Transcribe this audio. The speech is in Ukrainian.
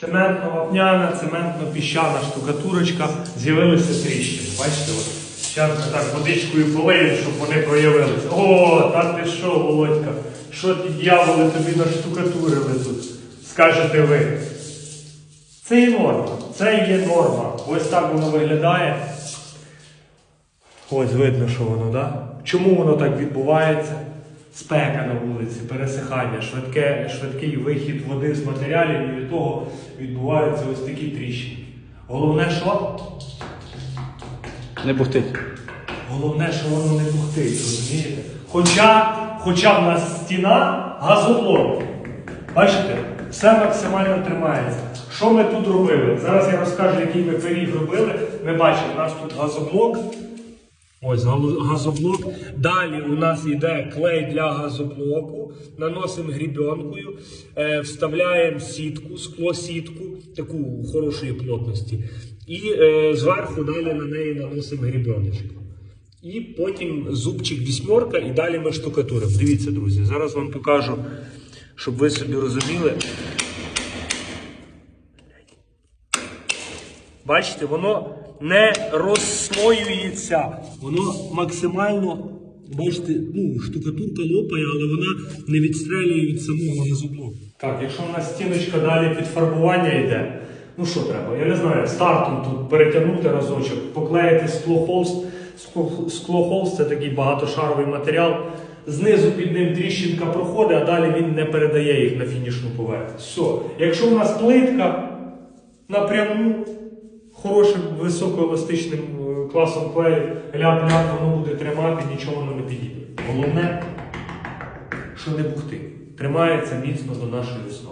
цементно-вапняна, цементно-піщана штукатурочка, з'явилися тріщини. Бачите, от. Зараз ми так водичкою полиємо, щоб вони проявилися. О, та ти що, Володька? Що ті дьяволи тобі наштукатурили тут? Скажете ви. Це є норма. Це є норма. Ось так воно виглядає. Ось видно, що воно, да? Чому воно так відбувається? Спека на вулиці, пересихання, швидке, швидкий вихід води з матеріалів, і від того відбуваються ось такі тріщини. Головне, що? Не бухтить. Головне, що воно не бухтить, розумієте? Хоча, хоча в нас стіна газоблок. Бачите, все максимально тримається. Що ми тут робили? Зараз я розкажу, який ми пиріг робили. Ми бачимо, у нас тут газоблок. Ось газоблок. Далі у нас йде клей для газоблоку. Наносимо грібенкою, е, вставляємо сітку, скло-сітку, таку хорошої плотності. І е, зверху далі на неї наносимо грібеночку. І потім зубчик вісьмерка, і далі ми штукатуримо. Дивіться, друзі, зараз вам покажу, щоб ви собі розуміли. Бачите, воно не розслоюється. Воно максимально, бачите, ну, штукатурка лопає, але вона не відстрелює від самого газоблоку. Так, якщо у нас стіночка далі під фарбування йде, ну що треба? Я не знаю, стартом тут перетягнути разочок, поклеїти склохолст. Скло- Склохолст це такий багатошаровий матеріал. Знизу під ним тріщинка проходить, а далі він не передає їх на фінішну поверхню. Все. Якщо у нас плитка, напряму хорошим високоеластичним е, класом клею, ляп-ляп, воно буде тримати, нічого воно не підійде. Головне, що не бухти. Тримається міцно до нашої весни.